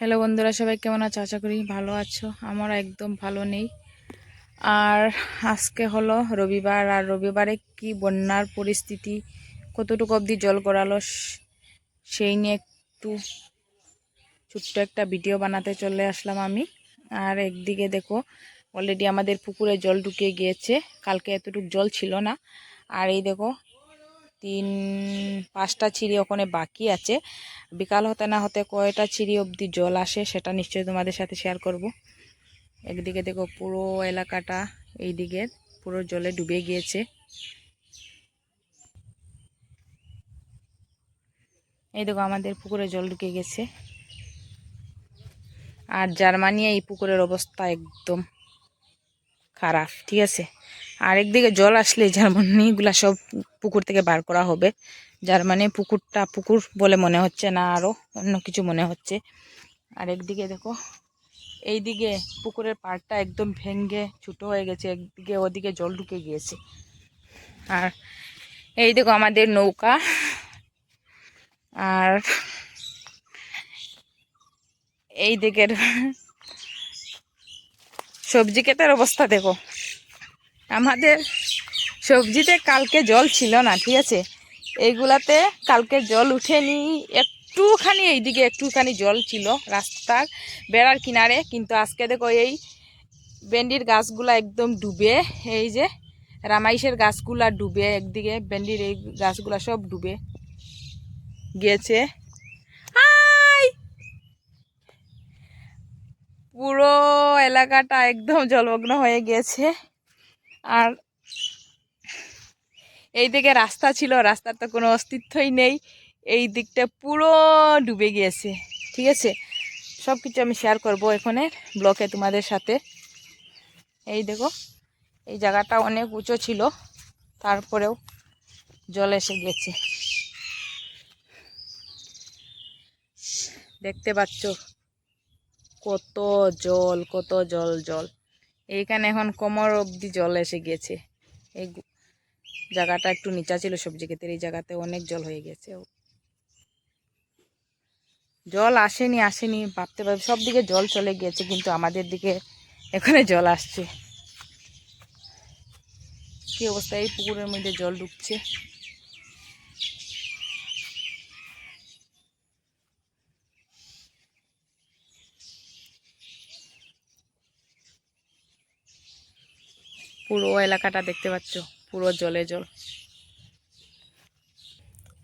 Hello বন্ধুরা, সবাই কেমন আছো? আশা করি ভালো আছো। আমার একদম ভালো নেই। আর আজকে হলো রবিবার, আর রবিবারে কি বন্যার পরিস্থিতি, কতটুকু অবধি জল গড়ালো, সেই নিয়ে একটু ছোট্ট একটা ভিডিও বানাতে চলে আসলাম আমি। আর একদিকে দেখো অলরেডি আমাদের পুকুরে জল ঢুকে গিয়েছে। কালকে এতটুকু জল ছিল না। আর এই দেখো তিন, পাঁচটা চিড়ি ওখানে বাকি আছে। বিকাল হতে না হতে কয়টা চিড়ি অবধি জল আসে সেটা নিশ্চয়ই তোমাদের সাথে শেয়ার করব। একদিকে দেখো পুরো এলাকাটা এই দিকে পুরো জলে ডুবে গিয়েছে। এই দেখো আমাদের পুকুরে জল ঢুকে গেছে। আর জার্মানি এই পুকুরের অবস্থা একদম খারাপ, ঠিক আছে? আর একদিকে জল আসলে জার্মানিগুলা সব পুকুর থেকে বার করা হবে। জার্মানি পুকুরটা পুকুর বলে মনে হচ্ছে না আরও অন্য কিছু মনে হচ্ছে। আর একদিকে দেখো, এইদিকে পুকুরের পাড়টা একদম ভেঙ্গে ছোটো হয়ে গেছে, একদিকে ওদিকে জল ঢুকে গিয়েছে। আর এই দেখো আমাদের নৌকা। আর এই দিকের সবজি ক্ষেতের অবস্থা দেখো। আমাদের সবজিতে কালকে জল ছিল না, ঠিক আছে? এইগুলাতে কালকে জল উঠেনি একটুখানি এইদিকে একটুখানি জল ছিল রাস্তার বেড়ার কিনারে, কিন্তু আজকে দেখো এই ভেন্ডির গাছগুলা একদম ডুবে, এই যে রামাইশের গাছগুলা ডুবে, একদিকে ভেন্ডির এই গাছগুলা সব ডুবে হাই পুরো এলাকাটা একদম জলমগ্ন হয়ে গিয়েছে। আর এই দিকে রাস্তা ছিল, রাস্তার তো কোনো অস্তিত্বই নেই। এই দিকটা পুরো ডুবে গিয়েছে, ঠিক আছে? সব কিছু আমি শেয়ার করব এখানে ব্লকে তোমাদের সাথে। এই দেখো, এই জায়গাটা অনেক উঁচু ছিল, তারপরেও জল এসে গেছে দেখতে পাচ্ছ কত জল কত জল জল। এইখানে এখন কোমর অবধি জল এসে গেছে এই জায়গাটা একটু নিচা ছিল সবজি ক্ষেতের, এই জায়গাতে অনেক জল হয়ে গেছে। জল আসেনি আসেনি, ভাবতে পারবে সব দিকে জল চলে গিয়েছে, কিন্তু আমাদের দিকে এখানে জল আসছে। কি অবস্থা? এই পুকুরের মধ্যে জল ঢুকছে। পুরো এলাকাটা দেখতে পাচ্ছ, পুরো জলে জল।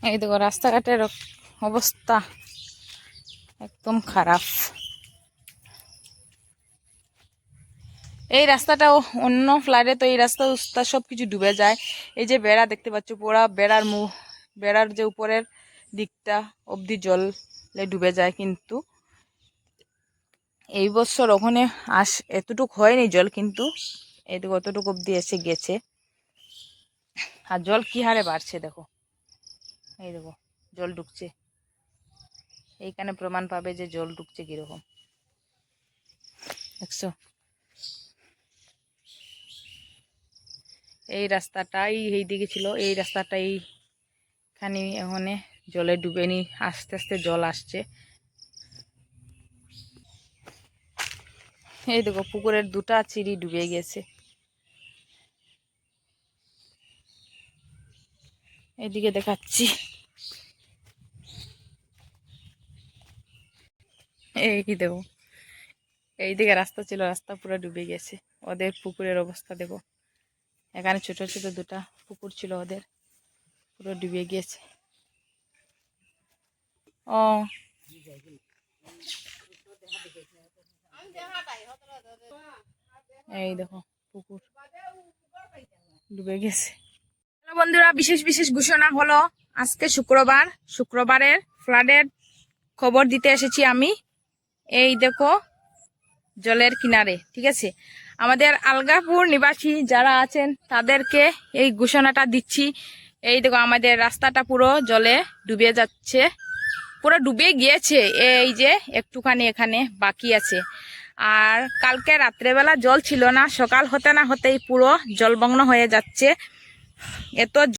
এই দেখো, রাস্তাঘাটের অবস্থা একদম খারাপ। এই রাস্তাটাও অন্য ফ্লাডে তো এই রাস্তা উস্তা সব কিছু ডুবে যায়। এই যে বেড়া দেখতে পাচ্ছ, পুরা বেড়ার মুখ বেড়ার যে উপরের দিকটা অবধি জলে ডুবে যায় কিন্তু। এই বছর ওখানে আস, এতটুক হয়নি জল কিন্তু। এটুকু অতটুকু অবধি এসে গেছে। আর জল কি হারে বাড়ছে দেখো। এই দেখো, জল ঢুকছে। এইখানে প্রমাণ পাবে যে জল ঢুকছে কীরকম। দেখছ? এই রাস্তাটাই এই দিকে ছিল, এই রাস্তাটাই খানি এখানে জলে ডুবেনি আস্তে আস্তে জল আসছে। এই দেখো, পুকুরের দুটা চিড়ি ডুবে গেছে। এইদিকে দেখাচ্ছি। এই দেবো? এইদিকে রাস্তা ছিল, রাস্তা পুরো ডুবে গেছে। ওদের পুকুরের অবস্থা দেখো এখানে ছোট ছোট দুটা পুকুর ছিল ওদের। পুরো ডুবে গিয়েছে ও। এই দেখো, পুকুর ডুবে গেছে। বন্ধুরা, বিশেষ বিশেষ ঘোষণা হলো, আজকে শুক্রবার, শুক্রবারের ফ্লাডের খবর দিতে এসেছি আমি। এই দেখো, জলের কিনারে, ঠিক আছে? আমাদের আলগাপুর নিবাসী যারা আছেন, তাদেরকে এই ঘোষণাটা দিচ্ছি। এই দেখো, আমাদের রাস্তাটা পুরো জলে ডুবে যাচ্ছে। পুরো ডুবে গিয়েছে, এই যে একটুখানি এখানে বাকি আছে। আর কালকে রাত্রেবেলা জল ছিল না, সকাল হতে না হতেই পুরো জলমগ্ন হয়ে যাচ্ছে। É todo